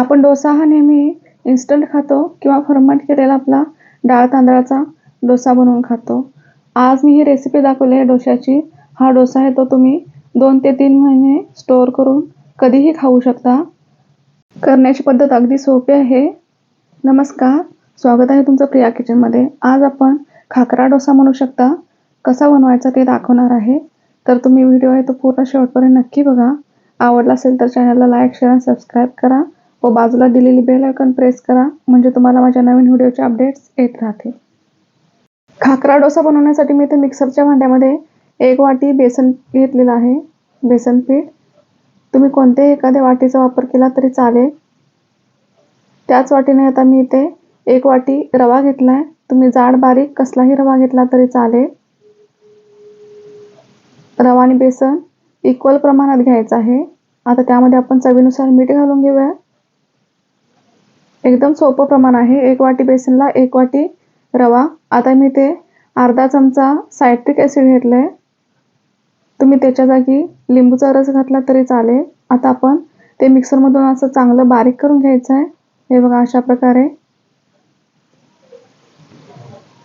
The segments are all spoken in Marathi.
आपण डोसा हा नेहमी इन्स्टंट खातो किंवा फर्मंट केलेला आपला डाळ तांदळाचा डोसा बनवून खातो. आज मी ही रेसिपी दाखवली आहे डोशाची हा डोसा आहे तो तुम्ही दोन ते तीन महिने स्टोअर करून कधीही खाऊ शकता. करण्याची पद्धत अगदी सोपी आहे. नमस्कार. स्वागत आहे तुमचं प्रिया किचनमध्ये आज आपण खाकरा डोसा म्हणू शकता. कसा बनवायचा ते दाखवणार आहे. तर तुम्ही व्हिडिओ आहे तो पूर्ण शेवटपर्यंत नक्की बघा. आवडला असेल तर चॅनलला लाईक शेअर आणि सबस्क्राईब करा. व बाजूला दिलेली बेल आयकॉन प्रेस करा म्हणजे तुम्हाला माझ्या नवीन व्हिडिओचे अपडेट्स येत राहतील. खाकरा डोसा बनवण्यासाठी मी इथे मिक्सरच्या भांड्यामध्ये एक वाटी बेसन घेतलेलं आहे. बेसन पीठ. तुम्ही कोणत्याही एखाद्या वाटीचा वापर केला तरी चालेल. त्याच वाटीने आता मी इथे एक वाटी रवा घेतला आहे. तुम्ही जाड बारीक कसलाही रवा घेतला तरी चालेल. रवा आणि बेसन इक्वल प्रमाणात घ्यायचं आहे. आता त्यामध्ये आपण चवीनुसार मीठ घालून घेऊया. एकदम सोपं प्रमाण आहे. एक वाटी बेसनला एक वाटी रवा. आता मी ते अर्धा चमचा सायट्रिक ॲसिड घेतलं आहे तुम्ही त्याच्या जागी लिंबूचा रस घातला तरी चालेल. आता आपण ते मिक्सरमधून असं चांगलं बारीक करून घ्यायचं आहे हे बघा अशा प्रकारे.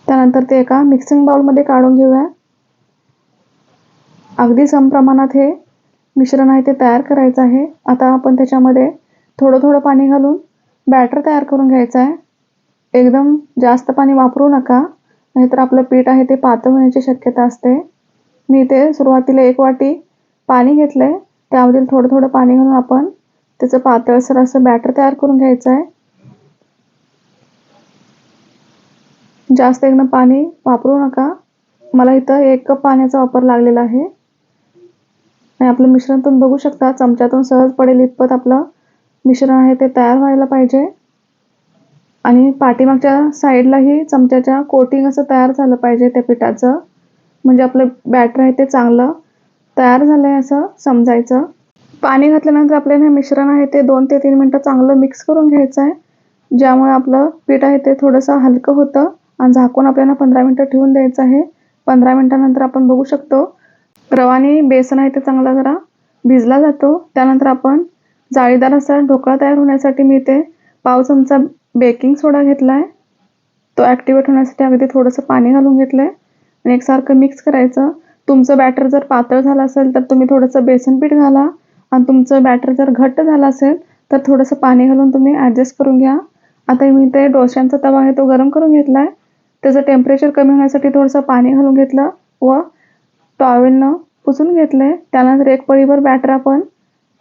त्यानंतर ते एका मिक्सिंग बाउलमध्ये काढून घेऊया. अगदी समप्रमाणात हे मिश्रण आहे ते तयार करायचं आहे. आता आपण त्याच्यामध्ये थोडं थोडं पाणी घालून बॅटर तयार करून घ्यायचं आहे. एकदम जास्त पाणी वापरू नका. नाहीतर आपलं पीठ आहे ते पातळ होण्याची शक्यता असते. मी इथे सुरुवातीला एक वाटी पाणी घेतलं आहे त्यामधील थोडं थोडं पाणी घालून आपण त्याचं पातळसर असं बॅटर तयार करून घ्यायचं आहे. जास्त एकदम पाणी वापरू नका. मला इथं एक कप पाण्याचा वापर लागलेला आहे. आणि आपलं मिश्रण तुम्ही बघू शकता. चमच्यातून सहज पडेल इतपत आपलं. मिश्रण आहे ते तयार व्हायला पाहिजे. आणि पाठीमागच्या साईडलाही चमच्याच्या कोटिंग असं तयार झालं पाहिजे त्या पिठाचं. म्हणजे आपलं बॅटर आहे ते चांगलं तयार झालं आहे असं समजायचं. पाणी घातल्यानंतर आपल्याला हे मिश्रण आहे ते दोन ते तीन मिनटं चांगलं मिक्स करून घ्यायचं आहे ज्यामुळे आपलं पीठ आहे ते थोडंसं हलकं होतं आणि झाकून आपल्याला पंधरा मिनटं ठेवून द्यायचं आहे. पंधरा मिनटानंतर आपण बघू शकतो. रवानी बेसन आहे ते चांगला जरा भिजला जातो. त्यानंतर आपण जाळीदार असा ढोकळा तयार होण्यासाठी मी ते पाव चमचा बेकिंग सोडा घेतला आहे तो ॲक्टिवेट होण्यासाठी अगदी थोडंसं पाणी घालून घेतलं आहे आणि एकसारखं मिक्स करायचं. तुमचं बॅटर जर पातळ झालं असेल तर तुम्ही थोडंसं बेसन पीठ घाला. आणि तुमचं बॅटर जर घट्ट झालं असेल तर थोडंसं पाणी घालून तुम्ही ॲडजस्ट करून घ्या. आता मी ते डोश्यांचा तवा आहे तो गरम करून घेतला आहे त्याचं टेम्परेचर कमी होण्यासाठी थोडंसं पाणी घालून घेतलं व टॉवेलनं पुसून घेतलं आहे त्यानंतर एक पळीभर बॅटर आपण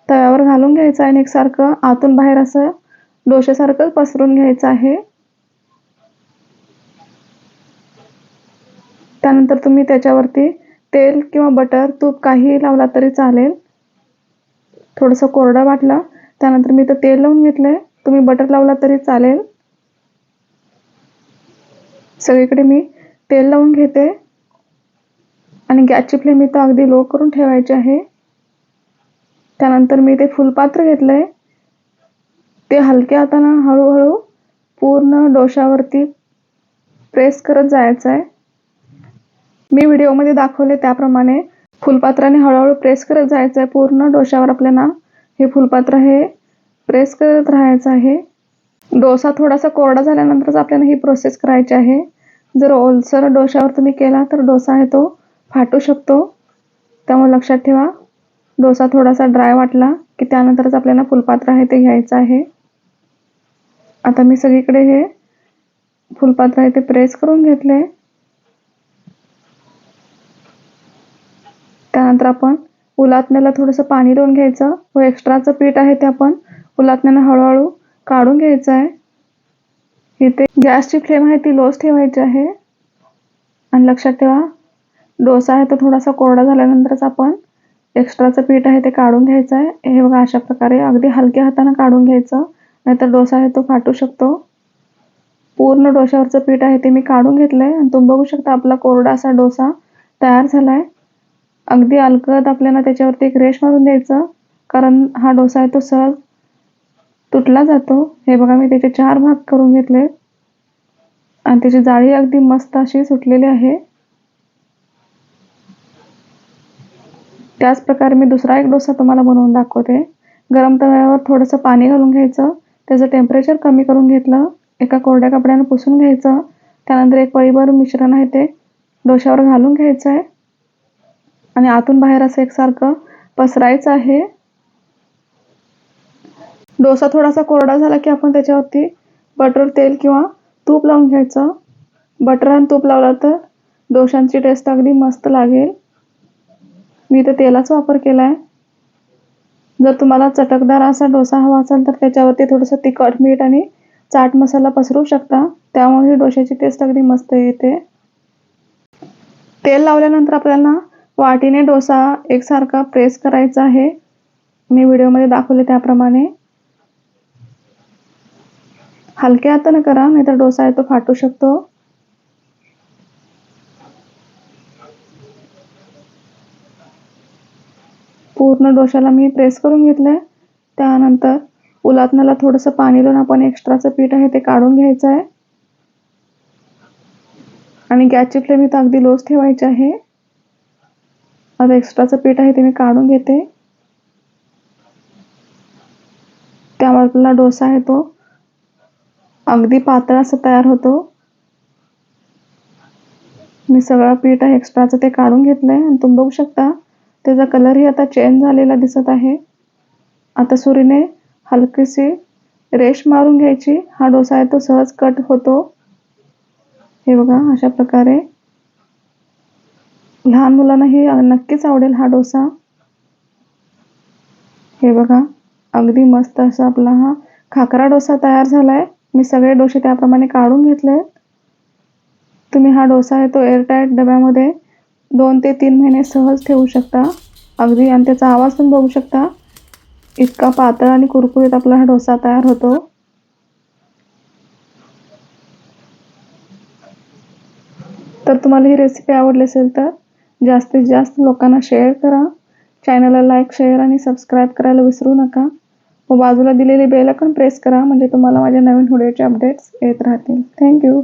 तव्यावर घालून घ्यायचं आहे आणि एकसारखं आतून बाहेर असं डोशासारखं पसरून घ्यायचं आहे. त्यानंतर तुम्ही त्याच्यावरती तेल किंवा बटर तूप काहीही लावला तरी चालेल. थोडंसं कोरडं वाटलं त्यानंतर मी तर तेल लावून घेतलं आहे तुम्ही बटर लावला तरी चालेल. सगळीकडे मी तेल लावून घेते. आणि गॅसची फ्लेम इथं अगदी लो करून ठेवायची आहे. त्यानंतर मी ते फुलपात्र घेतलं आहे ते हलक्या हातानं हळूहळू पूर्ण डोशावरती प्रेस करत जायचं आहे मी व्हिडिओमध्ये दाखवले त्याप्रमाणे फुलपात्राने हळूहळू प्रेस करत जायचं आहे पूर्ण डोशावर आपल्याला हे फुलपात्र हे प्रेस करत राहायचं आहे. डोसा थोडासा कोरडा झाल्यानंतरच आपल्याला ही प्रोसेस करायची आहे. जर ओलसर डोशावर तुम्ही केला तर डोसा आहे तो फाटू शकतो. त्यामुळे लक्षात ठेवा. डोसा थोडासा ड्राय वाटला की त्यानंतरच आपल्याला फुलपात्र आहे ते घ्यायचं आहे. आता मी सगळीकडे हे फुलपात्र आहे ते प्रेस करून घेतले. त्यानंतर आपण उलातण्याला थोडंसं पाणी लावून घ्यायचं. हो, व एक्स्ट्राचं पीठ आहे ते आपण उलातण्यानं हळूहळू काढून घ्यायचं आहे. इथे गॅसची फ्लेम आहे ती लोच ठेवायची आहे. आणि लक्षात ठेवा डोसा आहे तो थोडासा कोरडा झाल्यानंतरच आपण एक्स्ट्राचं पीठ आहे ते काढून घ्यायचं आहे. हे बघा अशा प्रकारे अगदी हलक्या हातानं काढून घ्यायचं. नाहीतर डोसा आहे तो फाटू शकतो. पूर्ण डोशावरचं पीठ आहे ते मी काढून घेतलं आहे आणि तुम्ही बघू शकता आपला कोरडा असा डोसा तयार झाला आहे अगदी अलगद आपल्याला त्याच्यावरती एक रेश मारून द्यायचं. कारण हा डोसा आहे तो सहज तुटला जातो. हे बघा मी त्याचे चार भाग करून घेतले. आणि त्याची जाळी अगदी मस्त अशी सुटलेली आहे. त्याच प्रकारे मी दुसरा एक डोसा तुम्हाला बनवून दाखवते. गरम तव्यावर थोडंसं पाणी घालून घ्यायचं. त्याचं टेम्परेचर कमी करून घेतलं. एका कोरड्या कपड्यानं पुसून घ्यायचं. त्यानंतर एक पळीभर मिश्रण आहे ते डोश्यावर घालून घ्यायचं आहे आणि आतून बाहेर असं एकसारखं पसरायचं आहे. डोसा थोडासा कोरडा झाला की आपण त्याच्यावरती बटर तेल किंवा तूप लावून घ्यायचं. बटर आणि तूप लावलं तर डोशांची टेस्ट अगदी मस्त लागेल. मी तर तेलाच वापर केला आहे जर तुम्हाला चटकदार असा डोसा हवा असेल तर त्याच्यावरती थोडंसं तिखट मीठ आणि चाट मसाला पसरू शकता. त्यामुळे डोशाची टेस्ट अगदी मस्त येते. तेल लावल्यानंतर आपल्याला वाटीने डोसा एकसारखा प्रेस करायचा आहे. मी व्हिडिओमध्ये दाखवले त्याप्रमाणे. हलक्या हाताने करा नाहीतर डोसा आहे तो फाटू शकतो. पूर्ण डोशाला मी प्रेस करून घेतलं आहे त्यानंतर उलातनाला थोडंसं पाणी लावून आपण एक्स्ट्राचं पीठ आहे ते काढून घ्यायचं आहे. आणि गॅसची फ्लेम इथं अगदी लोच ठेवायची आहे. आता एक्स्ट्राचं पीठ आहे ते मी काढून घेते. त्यामुळे आपला डोसा आहे तो. अगदी पातळ असं तयार होतो. मी सगळं पीठ आहे एक्स्ट्राचं ते काढून घेतलं आहे आणि तुम्ही बघू शकता त्याचा कलरही आता चेंज झालेला दिसत आहे. आता सुरीने हलकीशी रेश मारून घ्यायची. हा डोसा आहे तो सहज कट होतो. हे बघा अशा प्रकारे. लहान मुलांनाही नक्कीच आवडेल हा डोसा. हे बघा अगदी मस्त असा आपला हा खाकरा डोसा तयार झालाय. मी सगळे डोसे त्याप्रमाणे काढून घेतले. तुम्ही हा डोसा आहे तो एअरटाईट डब्यामध्ये दोन ते तीन महिने सहज ठेवू शकता. अगदी आणि त्याचा आवाज पण बघू शकता. इतका पातळ आणि कुरकुरीत आपला हा डोसा तयार होतो. तर तुम्हाला ही रेसिपी आवडली असेल तर जास्तीत जास्त लोकांना शेअर करा. चॅनलला लाईक शेअर आणि सबस्क्राईब करायला विसरू नका. व बाजूला दिलेली बेल पण प्रेस करा म्हणजे तुम्हाला माझ्या नवीन व्हिडिओचे अपडेट्स येत राहतील. थँक्यू